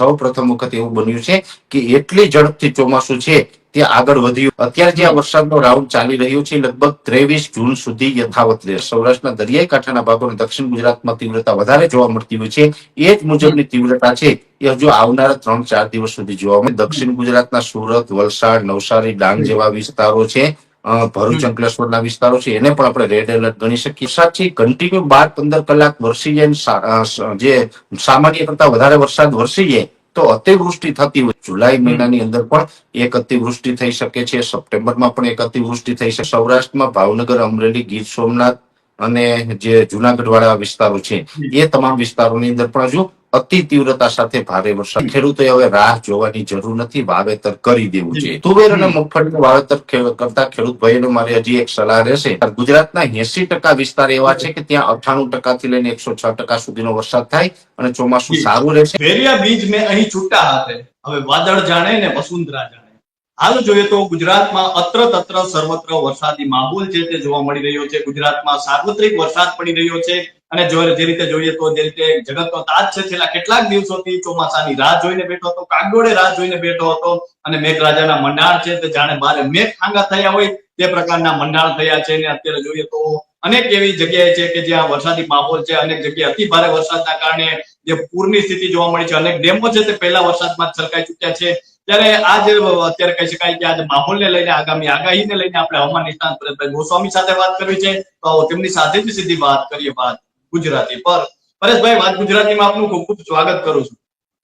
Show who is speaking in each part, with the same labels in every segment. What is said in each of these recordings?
Speaker 1: સૌ પ્રથમ વખત એવું બન્યું છે કે એટલી ઝડપથી ચોમાસું છે તે આગળ વધ્યું. અત્યારે જે આ વરસાદનો રાઉન્ડ ચાલી રહ્યો છે, લગભગ ત્રેવીસ જૂન સુધી યથાવત રહે સૌરાષ્ટ્રના દરિયાઈ કાંઠાના ભાગોને દક્ષિણ ગુજરાતમાં તીવ્રતા વધારે જોવા મળતી હોય છે. એ જ મુજબની તીવ્રતા છે એ હજુ આવનારા ત્રણ ચાર દિવસ સુધી જોવા મળે. દક્ષિણ ગુજરાતના સુરત, વલસાડ, નવસારી, ડાંગ જેવા વિસ્તારો છે. ભરૂચ અંકલેશ્વરના વિસ્તારો છે એને પણ આપણે રેડ એલર્ટ ગણી શકીએ. સાચી કન્ટિન્યુ બાર પંદર કલાક વરસી જાય જે સામાન્ય કરતા વધારે વરસાદ વરસી જાય તો અતિવૃષ્ટિ થતી હોય. જુલાઈ મહિનાની અંદર પણ એક અતિવૃષ્ટિ થઈ શકે છે. સપ્ટેમ્બરમાં પણ એક અતિવૃષ્ટિ થઈ શકે. સૌરાષ્ટ્રમાં ભાવનગર અમરેલી ગીર સોમનાથ અને જે જુનાગઢ વાળા વિસ્તારો છે એ તમામ વિસ્તારોની અંદર પણ હજુ અતિ તીવ્રતા સાથે ભારે વરસાદ. ખેડૂતોએ હવે રાહ જોવાની જરૂર નથી વાવેતર કરી દેવું છે તુવેર અને મગફળીનું વાવેતર કરતા ખેડૂત ભાઈઓને મારી હજી એક સલાહ રહેશે. ગુજરાતના એસી ટકા વિસ્તાર એવા છે કે ત્યાં અઠાણું ટકા થી લઈને એકસો છ ટકા સુધીનો વરસાદ થાય અને ચોમાસું સારું રહેશે.
Speaker 2: વેરિયા બીજ મેં અહીં છૂટા હાથે. હવે વાદળ જાણે ને વસુંધરા જાણે. હાલ જોઈએ તો ગુજરાતમાં અત્ર તત્ર સર્વત્ર વરસાદી માહોલ છે તે જોવા મળી રહ્યો છે. ગુજરાતમાં સાર્વત્રિક વરસાદ પડી રહ્યો છે. અને જો જે રીતે જોઈએ તો જે રીતે જગતનો તાજ છે, છેલ્લા કેટલાક દિવસોથી ચોમાસાની રાહ જોઈને બેઠો હતો, કાગડોળે રાહ જોઈને બેઠો હતો અને મેઘરાજાના મંડાણ છે, તે જાણે બારે મેઘ ખાંગા થયા હોય તે પ્રકારના મંડાણ થયા છે. અને અત્યારે જોઈએ તો અનેક એવી જગ્યાએ છે કે જ્યાં વરસાદી માહોલ છે, અનેક જગ્યાએ અતિ ભારે વરસાદના કારણે જે પૂરની સ્થિતિ જોવા મળી છે. અનેક ડેમો છે, તે પહેલા વરસાદમાં છલકાઈ ચુક્યા છે. ત્યારે આ જે અત્યારે કહી શકાય કે આજે માહોલને લઈને, આગામી આગાહીને લઈને આપણે હવામાન નિષ્ણાંત ગોસ્વામી સાથે વાત કરવી છે. તો તેમની સાથે જ સીધી વાત કરીએ, વાત ગુજરાતી. પર પરેશભાઈ વાત ગુજરાતીમાં આપનું ખૂબ ખૂબ સ્વાગત કરું છું.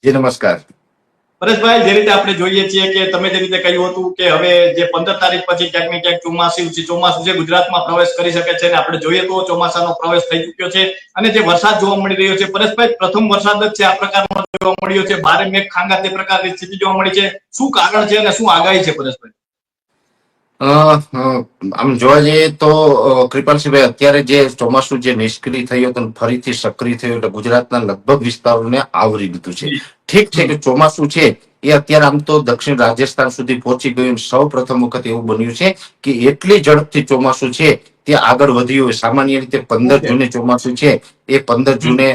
Speaker 1: જી નમસ્કાર.
Speaker 2: પરેશભાઈ જે રીતે આપણે જોઈએ છીએ કે તમે જે રીતે કહ્યું હતું કે હવે જે પંદર તારીખ પછી ક્યાંક ને ક્યાંક ચોમાસું છે ચોમાસું છે ગુજરાતમાં પ્રવેશ કરી શકે છે અને આપણે જોઈએ તો ચોમાસાનો પ્રવેશ થઈ ચુક્યો છે અને જે વરસાદ જોવા મળી રહ્યો છે. પરેશભાઈ પ્રથમ વરસાદ જ છે આ પ્રકારનો જોવા મળ્યો છે. બારે મેઘ ખાંગા તે પ્રકારની સ્થિતિ જોવા મળી છે. શું કારણ છે અને શું આગાહી છે પરેશભાઈ?
Speaker 1: આમ જોવા જઈએ તો અ, કૃપાલસિંહભાઈ અત્યારે જે ચોમાસું જે નિષ્ક્રિય થયું હતું ફરીથી સક્રિય થયું એટલે ગુજરાતના લગભગ વિસ્તારોને આવરી લીધું છે. ઠીક છે કે ચોમાસું છે એ અત્યારે આમ તો દક્ષિણ રાજસ્થાન સુધી પહોંચી ગયું સૌ પ્રથમ વખત એવું બન્યું છે કે એટલી ઝડપથી ચોમાસું છે તે આગળ વધ્યું હોય. સામાન્ય રીતે પંદર જૂને ચોમાસું છે એ પંદર જૂને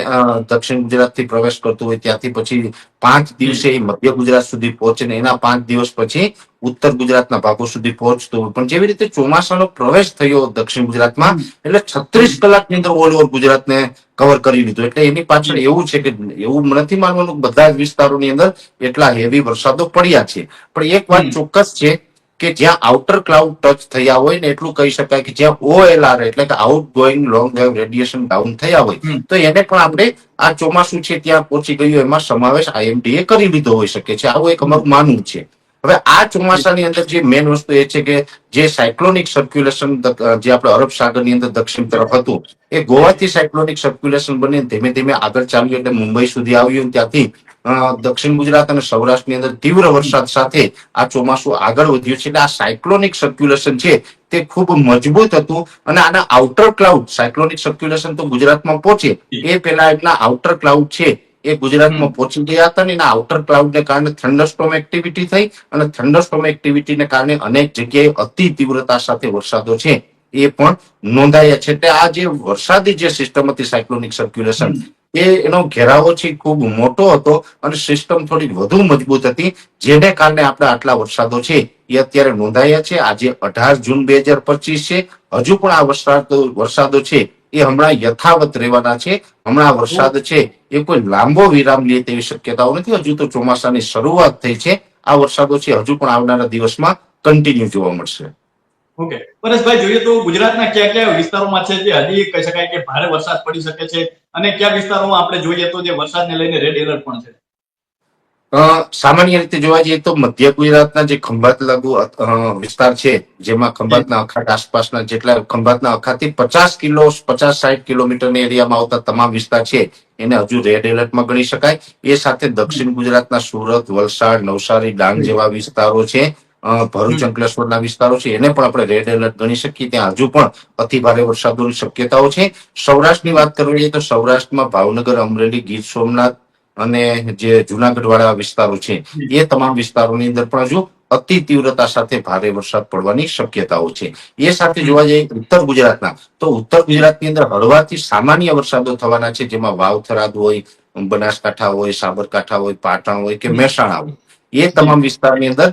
Speaker 1: દક્ષિણ ગુજરાતથી પ્રવેશ કરતું હોય ત્યાંથી પછી પાંચ દિવસે એ મધ્ય ગુજરાત સુધી પહોંચે ને એના પાંચ દિવસ પછી ઉત્તર ગુજરાતના ભાગો સુધી પહોંચતું હોય. પણ જેવી રીતે ચોમાસાનો પ્રવેશ થયો દક્ષિણ ગુજરાતમાં એટલે છત્રીસ કલાકની અંદર ઓલ ઓવર ગુજરાતને કવર કરી લીધું. એટલે એની પાછળ એવું છે કે એવું નથી માનવાનું બધા જ વિસ્તારોની અંદર એટલા હેવી વરસાદો પડ્યા છે. પણ એક વાત ચોક્કસ છે કે જ્યાં આઉટર ક્લાઉડ ટચ થયા હોય ને એટલું કહી શકાય કે જ્યાં ઓએલઆર એટલે કે outgoing long wave radiation down થયા હોય. તો એને પણ આપણે આ ચોમાસું છે ત્યાં પહોંચી ગયું એમાં સમાવેશ આઈએમડી એ કરી લીધો હોઈ શકે છે. આવું એક અમારું માનવું છે. હવે આ ચોમાસાની અંદર જે મેન વસ્તુ એ છે કે જે સાયક્લોનિક સર્ક્યુલેશન જે આપણે અરબ સાગરની અંદર દક્ષિણ તરફ હતું, એ ગોવાથી સાયક્લોનિક સર્ક્યુલેશન બની ધીમે ધીમે આગળ ચાલ્યું એટલે મુંબઈ સુધી આવ્યું ત્યાંથી દક્ષિણ ગુજરાત અને સૌરાષ્ટ્રની અંદર તીવ્ર વરસાદ સાથે આ ચોમાસું આગળ વધ્યું છે. એટલે આ સાયક્લોનિક સર્ક્યુલેશન છે તે ખૂબ મજબૂત હતું અને આના આઉટર ક્લાઉડ સાયક્લોનિક સર્ક્યુલેશન તો ગુજરાતમાં પહોંચે, એ પહેલા એમના આઉટર ક્લાઉડ છે. એ ગુજરાતમાં પહોંચી ગયા હતા ને એના આઉટર ક્લાઉડને કારણે થંડરસ્ટોમ એક્ટિવિટી થઈ અને થંડરસ્ટોમ એક્ટિવિટીને કારણે અનેક જગ્યાએ અતિ તીવ્રતા સાથે વરસાદો છે. એ પણ નોંધાયા છે. એટલે આ જે વરસાદી જે સિસ્ટમ હતી સાયક્લોનિક સર્ક્યુલેશન એ એનો ઘેરાવો છે ખૂબ મોટો હતો અને સિસ્ટમ થોડી વધુ મજબૂત હતી જેને કારણે આપણે આટલા વરસાદો છે એ અત્યારે નોંધાયા છે. આજે અઢાર જૂન બે હજાર પચીસ છે. હજુ પણ આ વરસાદો વરસાદો છે. એ હમણાં યથાવત રહેવાના છે. હમણાં વરસાદ છે, એ કોઈ લાંબો વિરામ લે તેવી શક્યતાઓ નથી. હજુ તો ચોમાસાની શરૂઆત થઈ છે. આ વરસાદો છે, હજુ પણ આવનારા દિવસમાં કન્ટિન્યુ જોવા મળશે.
Speaker 2: ઓકે. પરેશભાઈ, જોઈએ તો ગુજરાતના કયા કયા વિસ્તારોમાં છે જે હજી કહી શકાય કે ભારે વરસાદ પડી શકે છે અને કયા વિસ્તારોમાં આપણે જોઈએ તો જે વરસાદને લઈને રેડ એલર્ટ પણ છે.
Speaker 1: સામાન્ય રીતે જોવા જઈએ તો મધ્ય ગુજરાતના જે ખંભાત લાગુ વિસ્તાર છે જેમાં ખંભાતના અખાત આસપાસના જેટલા ખંભાતના અખાતથી પચાસ કિલો પચાસ સાઠ કિલોમીટરના એરિયામાં આવતા તમામ વિસ્તાર છે એને હજુ રેડ એલર્ટમાં ગણી શકાય. એ સાથે દક્ષિણ ગુજરાતના સુરત વલસાડ નવસારી ડાંગ જેવા વિસ્તારો છે ભરૂચ અંકલેશ્વરના વિસ્તારો છે એને પણ આપણે રેડ એલર્ટ ગણી શકીએ. ત્યાં હજુ પણ અતિ ભારે વરસાદોની શક્યતાઓ છે. સૌરાષ્ટ્રની વાત કરવી તો સૌરાષ્ટ્રમાં ભાવનગર અમરેલી ગીર સોમનાથ અને જે જુનાગઢ વાળા વિસ્તારો છે એ તમામ વિસ્તારોની અંદર પણ હજુ અતિ તીવ્રતા સાથે ભારે વરસાદ પડવાની શક્યતાઓ છે. એ સાથે જોવા જઈએ ઉત્તર ગુજરાતના તો ઉત્તર ગુજરાતની અંદર હળવાથી સામાન્ય વરસાદો થવાના છે જેમાં વાવ થરાદ હોય બનાસકાંઠા હોય સાબરકાંઠા હોય પાટણ હોય કે મહેસાણા હોય. એ તમામ વિસ્તારની અંદર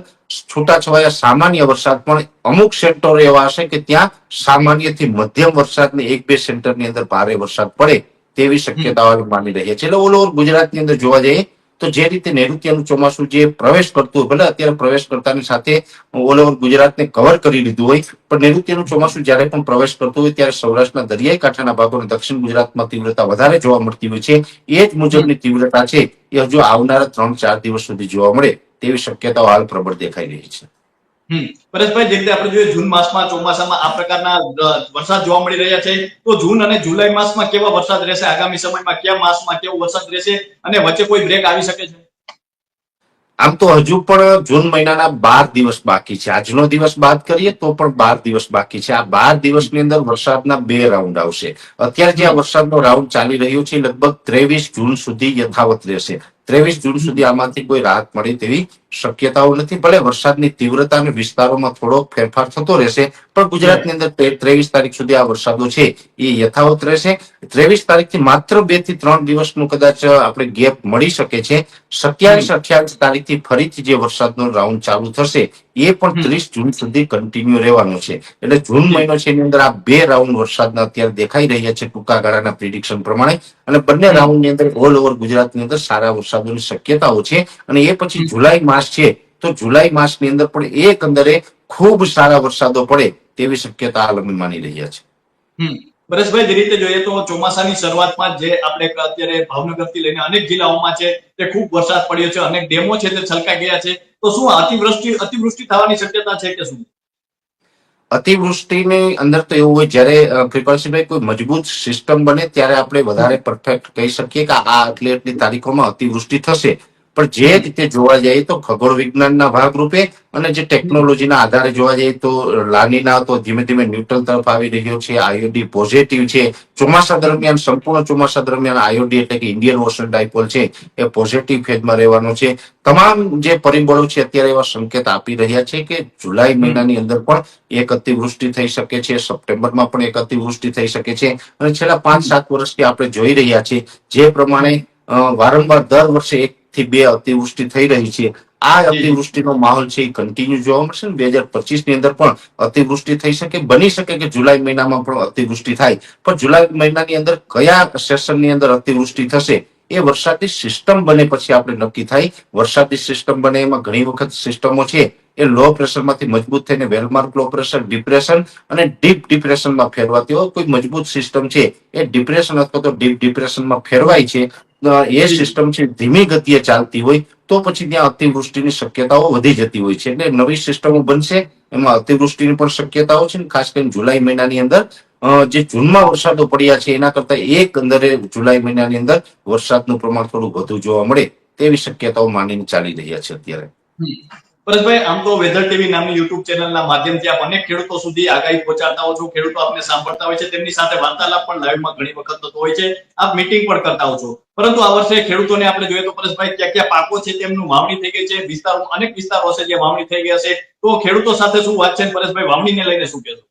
Speaker 1: છૂટાછવાયા સામાન્ય વરસાદ પણ અમુક સેન્ટરો એવા હશે કે ત્યાં સામાન્યથી મધ્યમ વરસાદની એક બે સેન્ટરની અંદર ભારે વરસાદ પડે તેવી શક્યતાઓ માની રહ્યા છે. એટલે ઓલ ઓવર ગુજરાતની અંદર જોવા જઈએ તો જે રીતે નૈઋત્યનું ચોમાસું જે પ્રવેશ કરતું હોય, ભલે અત્યારે પ્રવેશ કરતાની સાથે ઓલ ઓવર ગુજરાતને કવર કરી લીધું હોય, પણ નૈઋત્યનું ચોમાસું જ્યારે પણ પ્રવેશ કરતું હોય, ત્યારે સૌરાષ્ટ્રના દરિયાઈ કાંઠાના ભાગો દક્ષિણ ગુજરાતમાં તીવ્રતા વધારે જોવા મળતી હોય છે. એ જ મુજબની તીવ્રતા છે એ હજુ આવનારા ત્રણ ચાર દિવસ સુધી જોવા મળે તેવી શક્યતાઓ હાલ પ્રબળ દેખાઈ રહી છે.
Speaker 2: પરેશભાઈ જે રીતે આપણે જોઈએ જૂન માસમાં, ચોમાસામાં આ પ્રકારના વરસાદ જોવા મળી રહ્યા છે, તો જૂન અને જુલાઈ માસમાં કેવા વરસાદ રહેશે? આગામી સમયમાં કયા માસમાં કેવો વરસાદ રહેશે? અને વચ્ચે કોઈ બ્રેક આવી શકે છે?
Speaker 1: આમ તો હજુ પણ જૂન મહિનાના બાર દિવસ બાકી છે. આજનો દિવસ બાદ કરીએ તો પણ બાર દિવસ બાકી છે. આ બાર દિવસની અંદર વરસાદના બે રાઉન્ડ આવશે. અત્યારે જે આ વરસાદનો રાઉન્ડ ચાલી રહ્યો છે, લગભગ ત્રેવીસ જૂન સુધી યથાવત રહેશે. ત્રેવીસ જૂન સુધી આમાંથી કોઈ રાહત મળે તેવી શક્યતાઓ નથી ભલે વરસાદની તીવ્રતા અને વિસ્તારોમાં થોડો ફેરફાર થતો રહેશે પણ ગુજરાતની અંદર ત્રેવીસ તારીખ સુધી આ વરસાદો છે એ યથાવત રહેશે. ત્રેવીસ તારીખથી માત્ર બેથી ત્રણ દિવસનું કદાચ આપણે ગેપ મળી શકે છે. સત્યાવીસ અઠ્યાવીસ તારીખથી ફરીથી જે વરસાદનો રાઉન્ડ ચાલુ થશે એ પણ ત્રીસ જૂન સુધી કન્ટિન્યુ રહેવાનો છે. એટલે જૂન મહિનો છે એની અંદર આ બે રાઉન્ડ વરસાદના અત્યારે દેખાઈ રહ્યા છે ટૂંકા ગાળાના પ્રિડિક્શન પ્રમાણે. અને બંને રાઉન્ડની અંદર ઓલ ઓવર ગુજરાતની અંદર સારા વરસાદોની શક્યતાઓ છે. અને એ પછી જુલાઈ માસ છે તો જુલાઈ માસની અંદર પણ એકંદરે ખૂબ સારા વરસાદો પડે તેવી શક્યતા હાલ અમે માની રહ્યા છે.
Speaker 2: પરેશભાઈ જે રીતે જોઈએ તો ચોમાસાની શરૂઆતમાં જે આપણે અત્યારે ભાવનગરથી લઈને અનેક જિલ્લાઓમાં છે તે ખૂબ વરસાદ પડ્યો છે અનેક ડેમો છે તે છલકાઈ ગયા છે. તો શું અતિવૃષ્ટિ અતિવૃષ્ટિ થવાની શક્યતા છે કે શું?
Speaker 1: અતિવૃષ્ટિની અંદર તો એવું હોય જ્યારે અ, કોઈ મજબૂત સિસ્ટમ બને ત્યારે આપણે વધારે પરફેક્ટ કહી શકીએ કે આ આટલી આટલી તારીખોમાં અતિવૃષ્ટિ થશે. પણ જે રીતે જોવા જઈએ તો ખગોળ વિજ્ઞાનના ભાગરૂપે અને જે ટેકનોલોજીના આધારે જોવા જઈએ તો લાનીના તો ધીમે ધીમે ન્યુટ્રલ તરફ આવી રહ્યો છે આયોડી પોઝિટિવ છે. ચોમાસા દરમિયાન સંપૂર્ણ ચોમાસા દરમિયાન આયોડી એટલે કે ઇન્ડિયન ઓશન ડાયપોલ છે એ પોઝિટિવ ફેઝમાં રહેવાનો છે. તમામ જે પરિબળો છે અત્યારે એવા સંકેત આપી રહ્યા છે કે જુલાઈ મહિનાની અંદર પણ એક અતિવૃષ્ટિ થઈ શકે છે સપ્ટેમ્બરમાં પણ એક અતિવૃષ્ટિ થઈ શકે છે. અને છેલ્લા પાંચ સાત વર્ષથી આપણે જોઈ રહ્યા છીએ જે પ્રમાણે વારંવાર દર વર્ષે એક થી બે અતિવૃષ્ટિ થઈ રહી છે. આ અતિવૃષ્ટિનો માહોલ છે એ કન્ટિન્યુ જોવા મળશે ને? બે હજાર પચીસની અંદર પણ અતિવૃષ્ટિ થઈ શકે બની શકે કે જુલાઈ મહિનામાં પણ અતિવૃષ્ટિ થાય. પણ જુલાઈ મહિનાની અંદર કયા સેશનની અંદર અતિવૃષ્ટિ થશે? એ વરસાદી સિસ્ટમ બને પછી આપણે નક્કી થાય. વરસાદી સિસ્ટમ બને એમાં ઘણી વખત સિસ્ટમો છે. એ લો પ્રેશરમાંથી મજબૂત થઈને well mark low pressure depression અને ડીપ ડિપ્રેશનમાં ફેરવાતી હોય. કોઈ મજબૂત સિસ્ટમ છે એ ડિપ્રેશન અથવા તો ડીપ ડિપ્રેશનમાં ફેરવાય છે. એ સિસ્ટમ છે, ધીમી ગતિએ ચાલતી હોય, તો પછી ત્યાં અતિવૃષ્ટિની શક્યતાઓ વધી જતી હોય છે. એટલે નવી સિસ્ટમો બનશે, એમાં અતિવૃષ્ટિની પણ શક્યતાઓ છે ખાસ કરીને જુલાઈ મહિનાની અંદર જે જૂનમાં વરસાદો પડ્યા છે, એના કરતા એક અંદરે જુલાઈ મહિનાની અંદર વરસાદનું પ્રમાણ થોડું વધુ જોવા મળે, તેવી શક્યતાઓ માનીને ચાલી રહ્યા છે અત્યારે.
Speaker 2: પરેશભાઈ આમ તો વેધર ટીવી નામની યુટ્યુબ ચેનલના માધ્યમથી આપ અનેક ખેડૂતો સુધી આગાહી પહોંચાડતા હો છો. ખેડૂતો આપને સાંભળતા હોય છે, તેમની સાથે વાર્તાલાપ પણ લાઈવમાં ઘણી વખત થતો હોય છે. આપ મીટિંગ પણ કરતા હો છો. પરંતુ આ વર્ષે ખેડૂતોને આપણે જોઈએ તો પરેશભાઈ, ક્યાં ક્યાં પાકો છે તેમનું વાવણી થઈ ગઈ છે. વિસ્તારો અનેક વિસ્તારો હશે જે વાવણી થઈ ગયા છે. તો ખેડૂતો સાથે શું વાત છે પરેશભાઈ, વાવણીને લઈને શું કહેશો?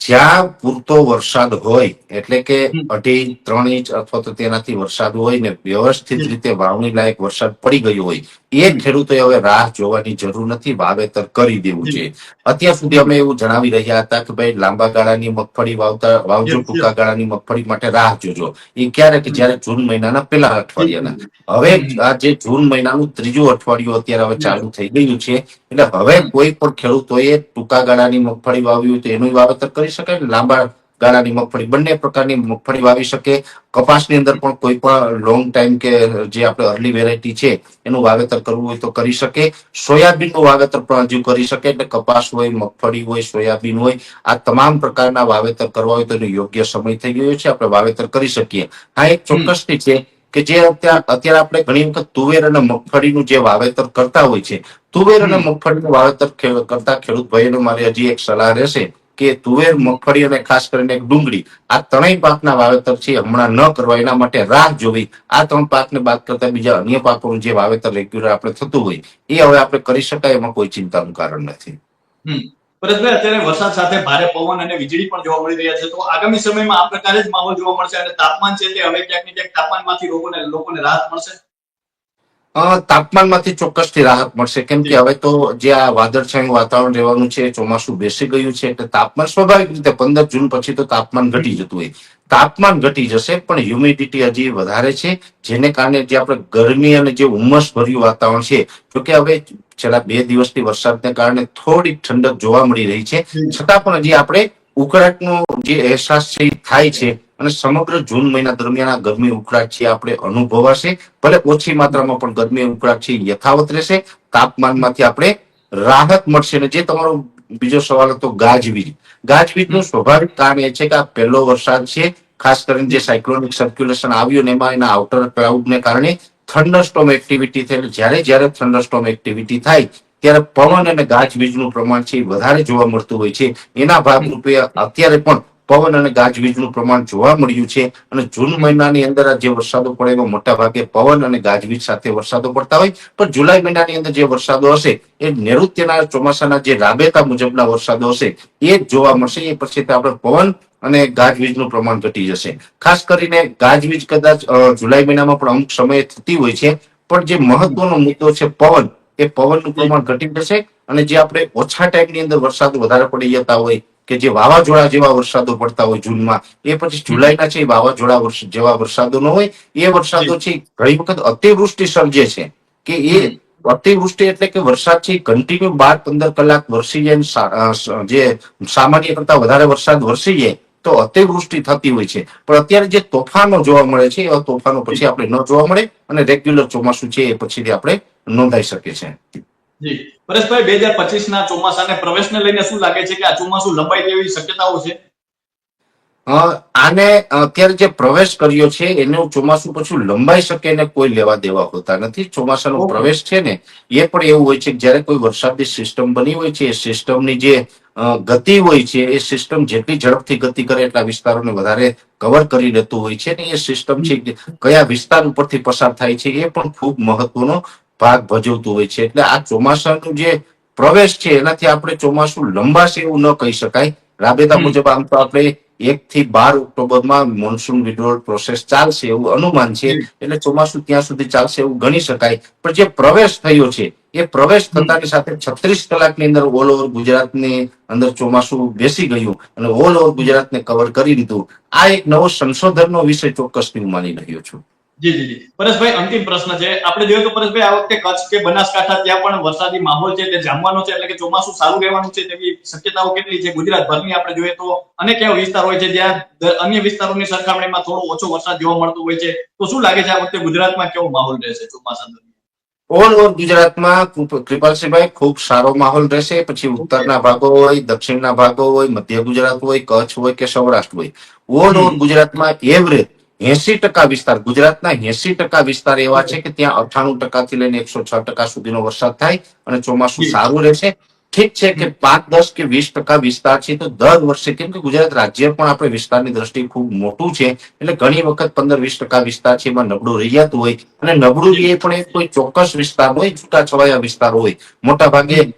Speaker 1: જ્યાં પૂરતો વરસાદ હોય એટલે કે. અઢી ત્રણ ઇંચ અથવા તો તેનાથી વરસાદ હોય ને વ્યવસ્થિત રીતે વાવણી લાયક વરસાદ પડી ગયો હોય એ ખેડૂતોએ હવે રાહ જોવાની જરૂર નથી વાવેતર કરી દેવું છે. અત્યાર સુધી અમે એવું જણાવી રહ્યા હતા કે ભાઈ લાંબા ગાળાની મગફળી વાવતા વાવજો. ટૂંકા ગાળાની મગફળી માટે રાહ જોજો. એ ક્યારેક જયારે જૂન મહિનાના પેલા અઠવાડિયાના. હવે આ જે જૂન મહિનાનું ત્રીજું અઠવાડિયું અત્યારે હવે ચાલુ થઈ ગયું છે એટલે હવે કોઈ પણ ખેડૂતોએ ટૂંકા ગાળાની મગફળી વાવી હોય તો એનું વાવેતર કરી શકાય શકે લાંબા ગાળાની મગફળી બંને પ્રકારની મગફળી વાવી શકે. કપાસની અંદર પણ કોઈ પણ લોંગ ટાઈમ કે જે આપણે અર્લી વેરાયટી છે એનું વાવેતર કરવું હોય તો કરી શકે. સોયાબીનનું વાવેતર પણ હજુ કરી શકે એટલે કપાસ હોય મગફળી હોય સોયાબીન હોય આ તમામ પ્રકારના વાવેતર કરવા હોય તો એનો યોગ્ય સમય થઈ ગયો છે આપણે વાવેતર કરી શકીએ. હા એક ચોક્કસથી છે કે જે અત્યારે અત્યારે આપણે ઘણી વખત તુવેર અને મગફળીનું જે વાવેતર કરતા હોય છે તુવેર અને. મગફળીનું વાવેતર કરતા ખેડૂત ભાઈઓને મારી હજી એક સલાહ રહેશે. કે તુવેર, મગફળી અને ખાસ કરીને ડુંગળી, આ ત્રણેય પાકના વાવેતર છે, હમણાં ન કરવા એના માટે રાહ જોવી. આ ત્રણ પાકને બાદ કરતા બીજા અન્ય પાકોનું જે વાવેતર રેગ્યુલર આપણે થતું હોય, એ હવે આપણે કરી શકાય એમાં કોઈ ચિંતાનું કારણ નથી.
Speaker 2: પરેશભાઈ અત્યારે વરસાદ સાથે ભારે પવન અને વીજળી પણ જોવા મળી રહ્યા છે, તો આગામી સમયમાં આ પ્રકારે જ માહોલ જોવા મળશે અને તાપમાન છે તે હવે ક્યાંક ને ક્યાંક તાપમાનમાંથી લોકોને લોકોને રાહત મળશે?
Speaker 1: તાપમાનમાંથી ચોક્કસથી રાહત મળશે. કેમ કે હવે તો જે આ વાદળછાયું વાતાવરણ રહેવાનું છે ચોમાસું બેસી ગયું છે એટલે તાપમાન સ્વાભાવિક રીતે પંદર જૂન પછી તો તાપમાન ઘટી જતું હોય. તાપમાન ઘટી જશે પણ હ્યુમિડિટી હજી વધારે છે જેને કારણે જે આપણે ગરમી અને જે ઉમસ ભર્યું વાતાવરણ છે જોકે હવે છેલ્લા બે દિવસથી વરસાદને કારણે થોડીક ઠંડક જોવા મળી રહી છે. છતાં પણ હજી આપણે ઉકળાટનો જે અહેસાસ છે એ થાય છે. અને સમગ્ર જૂન મહિના દરમિયાન આ ગરમી ઉકળાટ છે આપણે અનુભવાશે. ભલે ઓછી માત્રામાં પણ ગરમી ઉકળાટ છે યથાવત રહેશે. તાપમાનમાંથી આપણે રાહત મળશે અને જે તમારો બીજો સવાલ હતો, ગાજવીજ. ગાજવીજનું સ્વાભાવિક કારણ એ છે કે આ પહેલો વરસાદ છે. ખાસ કરીને જે સાયક્લોનિક સર્ક્યુલેશન આવ્યું ને એમાં એના આઉટર ક્લાઉડને કારણે થંડરસ્ટોમ એક્ટિવિટી થઈ. જ્યારે જ્યારે થંડરસ્ટોમ એક્ટિવિટી થાય, ત્યારે પવન અને ગાજવીજનું પ્રમાણ છે વધારે જોવા મળતું હોય છે. એના ભાગરૂપે અત્યારે પણ પવન અને ગાજવીજનું પ્રમાણ જોવા મળ્યું છે અને જૂન મહિનાની અંદર જે વરસાદો પડે એમાં મોટા ભાગે પવન અને ગાજવીજ સાથે વરસાદો પડતા હોય. પણ જુલાઈ મહિનાની અંદર જે વરસાદો હશે, એ નૈઋત્યના ચોમાસાના જે રાબેતા મુજબના વરસાદો હશે, એ જોવા મળશે. એ પછી આપણે પવન અને ગાજવીજનું પ્રમાણ ઘટી જશે. ખાસ કરીને ગાજવીજ કદાચ જુલાઈ મહિનામાં પણ અમુક સમયે થતી હોય છે. પણ જે મહત્વનો મુદ્દો છે પવન, એ પવનનું પ્રમાણ ઘટી જશે અને જે આપણે ઓછા ટાઈમની અંદર વરસાદ વધારે પડી જતા હોય કે જે વાવાઝોડા જેવા વરસાદો પડતા હોય જૂનમાં એ પછી જુલાઈના છે એ વાવાઝોડા જેવા વરસાદો ન હોય એ વરસાદો છે ઘણી વખત અતિવૃષ્ટિ સર્જે છે. કે એ અતિવૃષ્ટિ એટલે કે વરસાદ છે કન્ટિન્યુ બાર પંદર કલાક વરસી જાય જે સામાન્ય કરતા વધારે વરસાદ વરસી જાય તો અતિવૃષ્ટિ થતી હોય છે. પણ અત્યારે જે તોફાનો જોવા મળે છે એવા તોફાનો પછી આપણે ન જોવા મળે અને રેગ્યુલર ચોમાસું છે એ પછીથી આપણે નોંધાઈ શકે છે.
Speaker 2: જી. પરેશભાઈ બે હજાર પચીસ ના ચોમાસાને પ્રવેશને લઈને શું લાગે છે કે આ ચોમાસું લંબાઈ જેવી શક્યતાઓ છે?
Speaker 1: આને અત્યારે જે પ્રવેશ કર્યો છે એનું ચોમાસું પછી લંબાઈ શકે ને કોઈ લેવા દેવા હોતા નથી. ચોમાસાનો પ્રવેશ છે ને એ પણ એવું હોય છે કે જ્યારે કોઈ વરસાદની સિસ્ટમ બની હોય છે એ સિસ્ટમની જે ગતિ હોય છે એ સિસ્ટમ જેટલી ઝડપથી ગતિ કરે એટલા વિસ્તારોને વધારે કવર કરી લેતું હોય છે ને એ સિસ્ટમ છે કયા વિસ્તાર ઉપરથી પસાર થાય છે એ પણ ખૂબ મહત્વનો ભાગ ભજવતું હોય છે. એટલે આ ચોમાસાનું જે પ્રવેશ છે એનાથી આપણે ચોમાસું લંબાશે એવું ન કહી શકાય. રાબેતા મુજબ આમ તો આપણે એક થી બાર ઓક્ટોબરમાં મોન્સૂન વિડ્રોલ પ્રોસેસ ચાલશે એવું અનુમાન છે. એટલે ચોમાસું ત્યાં સુધી ચાલશે એવું ગણી શકાય. પણ જે પ્રવેશ થયો છે એ પ્રવેશ થતાની સાથે છત્રીસ કલાકની અંદર ઓલ ઓવર ગુજરાતની અંદર ચોમાસું બેસી ગયું અને ઓલ ઓવર ગુજરાતને કવર કરી દીધું. આ એક નવો સંશોધનનો વિષય ચોક્કસથી હું માની રહ્યો છું.
Speaker 2: જી જી જી. પરેશભાઈ અંતિમ પ્રશ્ન છે. આપણે જોઈએ તો પરેશભાઈ આ વખતે કચ્છ કે બનાસકાંઠા ત્યાં પણ વરસાદી માહોલ છે તે જામવાનો છે એટલે કે ચોમાસું સારું રહેવાનું છે તેવી શક્યતાઓ કેટલી છે ગુજરાત ભરની આપણે જોઈએ તો? અનેક એવા વિસ્તાર હોય છે જ્યાં અન્ય વિસ્તારોની સરખામણીમાં થોડો ઓછો વરસાદ જોવા મળતો હોય છે? તો શું લાગે છે આ વખતે ગુજરાતમાં કેવો માહોલ રહેશે ચોમાસા
Speaker 1: ઓલ ઓવર ગુજરાતમાં કૃપ- કૃપાલસિંહભાઈ ખૂબ સારો માહોલ રહેશે. પછી ઉત્તરના ભાગો હોય દક્ષિણના ભાગો હોય મધ્ય ગુજરાત હોય કચ્છ હોય કે સૌરાષ્ટ્ર હોય. ઓલ ઓવર ગુજરાતમાં એવરેજ એસી ટકા વિસ્તાર ગુજરાતના એસી ટકા વિસ્તાર એવા છે કે ત્યાં અઠાણું ટકાથી લઈને એકસો છ ટકા સુધીનો વરસાદ થાય અને ચોમાસું સારું રહેશે. ઠીક છે કે પાંચ દસ કે વીસ ટકા વિસ્તાર છે તો દર વર્ષે કેમ કે ગુજરાત રાજ્ય પણ આપણે વિસ્તારની દ્રષ્ટિએ ખૂબ મોટું છે. એટલે ઘણી વખત પંદર વીસ ટકા વિસ્તાર છે એમાં નબળું રહી જતું હોય. અને નબળું એ પણ કોઈ ચોક્કસ વિસ્તાર હોય છૂટાછવાયા વિસ્તાર હોય. મોટા ભાગે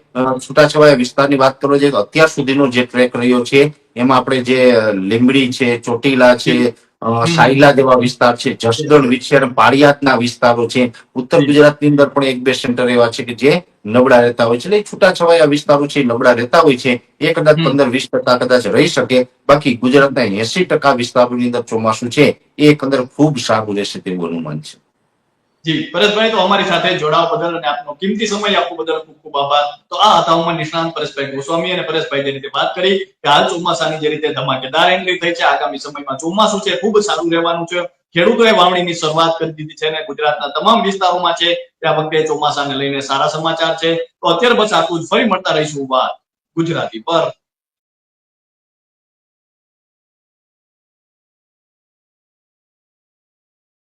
Speaker 1: છૂટાછવાયા વિસ્તારની વાત કરો જે અત્યાર સુધીનો જે ટ્રેક રહ્યો છે એમાં આપણે જે લીમડી લીંબડી છે ચોટીલા છે સાયલા જેવા વિસ્તાર છે જસદણ વિછેર પાળિયાતના વિસ્તારો છે. ઉત્તર ગુજરાતની અંદર પણ એક બે સેન્ટર એવા છે કે જે નબળા રહેતા હોય છે. એટલે છૂટાછવાયા વિસ્તારો છે નબળા રહેતા હોય છે. એ કદાચ પંદર વીસ ટકા કદાચ રહી શકે. બાકી ગુજરાતના એસી ટકા વિસ્તારોની અંદર ચોમાસું છે. એ એકંદર ખૂબ સારું રહેશે તેવું અનુમાન છે.
Speaker 2: જી પરેશભાઈ તો અમારી સાથે જોડાવા બદલ અને આપનો કિંમતી સમય આપવા બદલ ખૂબ ખૂબ આભાર. તો આ હતા ઉમર નિષ્ણાંત પરેશભાઈ ગોસ્વામી અને પરેશભાઈ જે રીતે વાત કરી કે હાલ ચોમાસાની જે રીતે ધમાકેદાર એન્ટ્રી થઈ છે, આગામી સમયમાં ચોમાસું છે, ખૂબ સારું રહેવાનું છે. ખેડૂતોએ વાવણીની શરૂઆત કરી દીધી છે અને ગુજરાતના તમામ વિસ્તારોમાં છે. ત્યાં વખતે ચોમાસાને લઈને સારા સમાચાર છે. તો અત્યારે બસ આટલું જ ફરી મળતા રહીશું વાત ગુજરાતી પર.